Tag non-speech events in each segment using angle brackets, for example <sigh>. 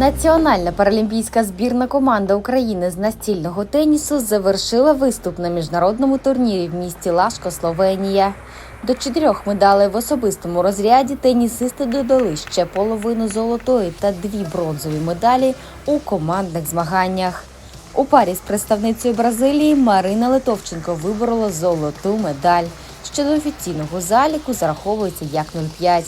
Національна паралімпійська збірна команда України з настільного тенісу завершила виступ на міжнародному турнірі в місті Лашко, Словенія. До чотирьох медалей в особистому розряді тенісисти додали ще половину золотої та дві бронзові медалі у командних змаганнях. У парі з представницею Бразилії Марина Литовченко виборола золоту медаль, що до офіційного заліку зараховується як 0,5.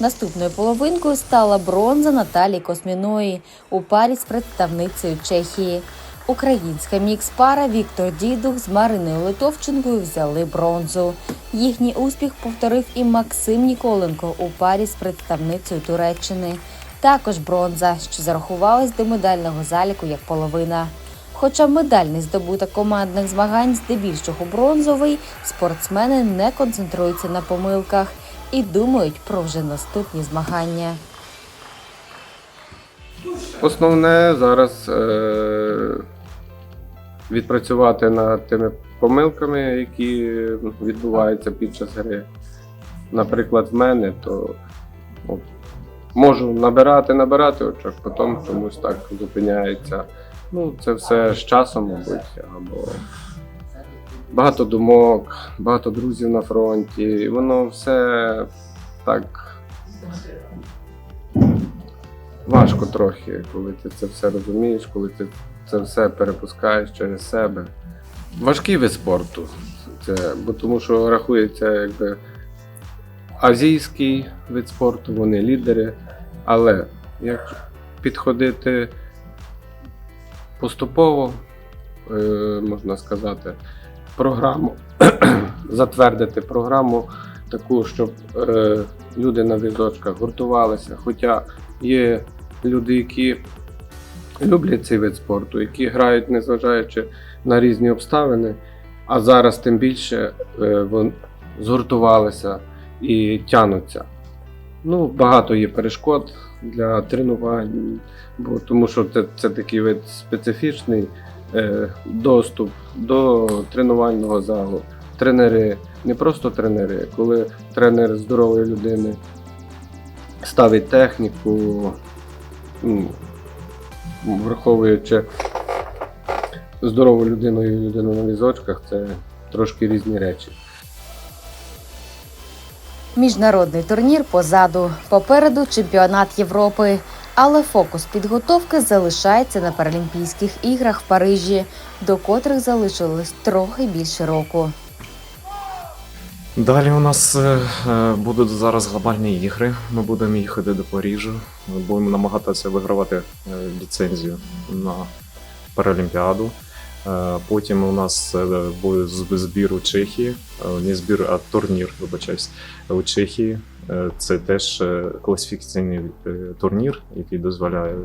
Наступною половинкою стала бронза Наталії Косміної у парі з представницею Чехії. Українська мікс-пара Віктор Дідух з Мариною Литовченкою взяли бронзу. Їхній успіх повторив і Максим Ніколенко у парі з представницею Туреччини. Також бронза, що зарахувалась до медального заліку як половина. Хоча медальний здобуток командних змагань здебільшого бронзовий, спортсмени не концентруються на помилках і думають про вже наступні змагання. Основне зараз е- відпрацювати над тими помилками, які відбуваються під час гри. Наприклад, в мене, то ну, можу набирати, набирати очок, потім чомусь так зупиняється. Ну, це все з часом, мабуть, або багато думок, багато друзів на фронті. І воно все так важко трохи, коли ти це все розумієш, коли ти це все перепускаєш через себе. Важкий вид спорту. Це, бо тому що рахується якби азійський вид спорту, вони лідери. Але як підходити поступово, е, можна сказати, програму, <clears throat> затвердити програму таку, щоб е, люди на візочках гуртувалися. Хоча є люди, які люблять цей вид спорту, які грають, незважаючи на різні обставини, а зараз тим більше е, вон, згуртувалися і тянуться. Ну, багато є перешкод для тренувань, бо тому що це, це такий вид специфічний доступ до тренувального залу. Тренери, не просто тренери, коли тренер здорової людини ставить техніку, ну, враховуючи здорову людину і людину на візочках, це трошки різні речі. Міжнародний турнір позаду. Попереду чемпіонат Європи. Але фокус підготовки залишається на Паралімпійських іграх в Парижі, до котрих залишилось трохи більше року. Далі у нас е, е, будуть зараз глобальні ігри. Ми будемо їхати до Парижу. Ми будемо намагатися вигравати е, ліцензію на Паралімпіаду. Е, Потім у нас е, буде збір у Чехії. Е, Не збір, а турнір, вибачаюсь, у Чехії. Це теж класифікаційний турнір, який дозволяє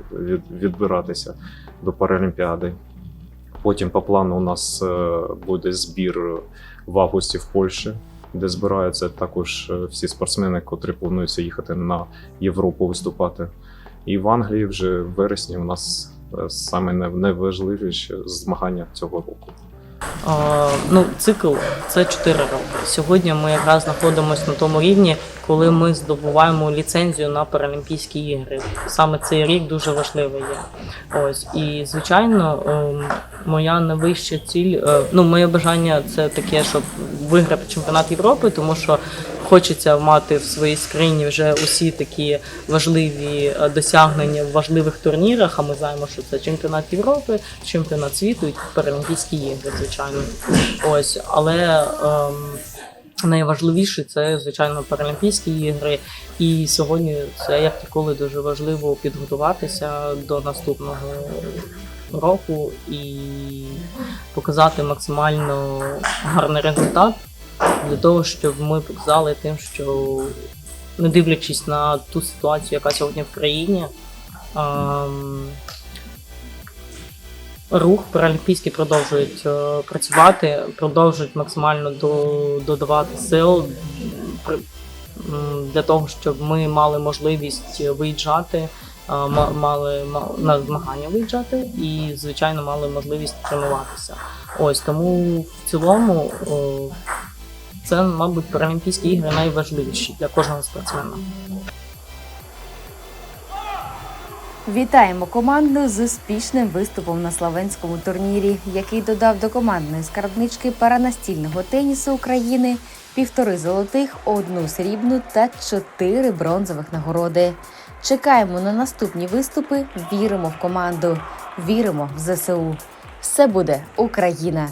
відбиратися до Паралімпіади. Потім по плану у нас буде збір в августі в Польщі, де збираються також всі спортсмени, котрі плануються їхати на Європу виступати. І в Англії вже в вересні у нас саме най- найважливіші змагання цього року. А, ну, цикл це 4 роки. Сьогодні ми якраз знаходимося на тому рівні, коли ми здобуваємо ліцензію на Паралімпійські ігри. Саме цей рік дуже важливий є. Ось і звичайно, ем, моя найвища ціль, е, ну моє бажання це таке, щоб виграти чемпіонат Європи, тому що хочеться мати в своїй скрині вже усі такі важливі е, досягнення в важливих турнірах. А ми знаємо, що це чемпіонат Європи, чемпіонат світу і Паралімпійські ігри, звичайно. Ось, але ем, найважливіше це звичайно Паралімпійські ігри. І сьогодні це як ніколи дуже важливо підготуватися до наступного року і показати максимально гарний результат для того, щоб ми показали тим, що не дивлячись на ту ситуацію, яка сьогодні в країні. ем, Рух паралімпійський продовжують е, працювати, продовжують максимально до, додавати сил при- для того, щоб ми мали можливість виїжджати, е, ма- мали ма- на змагання виїжджати і, звичайно, мали можливість тренуватися. Ось тому в цілому о, це, мабуть, Паралімпійські ігри найважливіші для кожного спортсмена. Вітаємо команду з успішним виступом на славенському турнірі, який додав до командної скарбнички паранастільного тенісу України півтори золотих, одну срібну та чотири бронзових нагороди. Чекаємо на наступні виступи. Віримо в команду, віримо в ЗСУ. Все буде Україна!